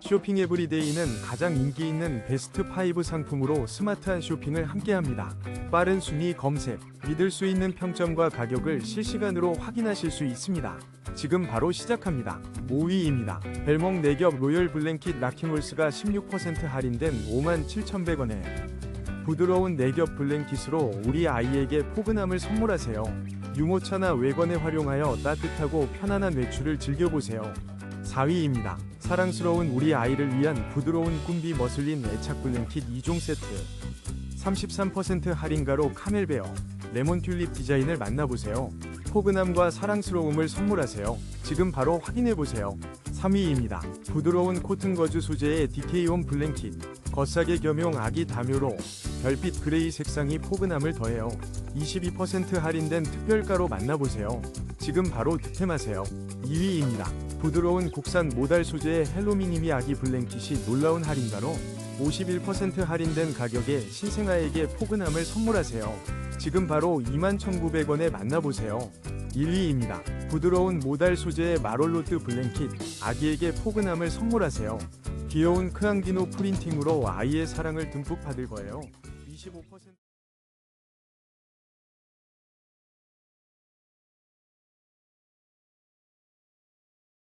쇼핑 에브리데이는 가장 인기 있는 베스트 5 상품으로 스마트한 쇼핑을 함께합니다. 빠른 순위 검색, 믿을 수 있는 평점과 가격을 실시간으로 확인하실 수 있습니다. 지금 바로 시작합니다. 5위입니다. 벨몽 내겹 로열 블랭킷 라킹홀스가 16% 할인된 57,100원에 부드러운 내겹 블랭킷으로 우리 아이에게 포근함을 선물하세요. 유모차나 외건에 활용하여 따뜻하고 편안한 외출을 즐겨보세요. 4위입니다. 사랑스러운 우리 아이를 위한 부드러운 꿈비 머슬린 애착 블랭킷 2종 세트. 33% 할인가로 카멜베어, 레몬 튤립 디자인을 만나보세요. 포근함과 사랑스러움을 선물하세요. 지금 바로 확인해보세요. 3위입니다. 부드러운 코튼 거즈 소재의 디케이홈 블랭킷. 겉싸개 겸용 아기 담요로 별빛 그레이 색상이 포근함을 더해요. 22% 할인된 특별가로 만나보세요. 지금 바로 득템하세요. 2위입니다. 부드러운 국산 모달 소재의 헬로미니미 아기 블랭킷이 놀라운 할인가로 51% 할인된 가격에 신생아에게 포근함을 선물하세요. 지금 바로 21,900원에 만나보세요. 1위입니다. 부드러운 모달 소재의 마롤로트 블랭킷 아기에게 포근함을 선물하세요. 귀여운 크앙디노 프린팅으로 아이의 사랑을 듬뿍 받을 거예요. 25%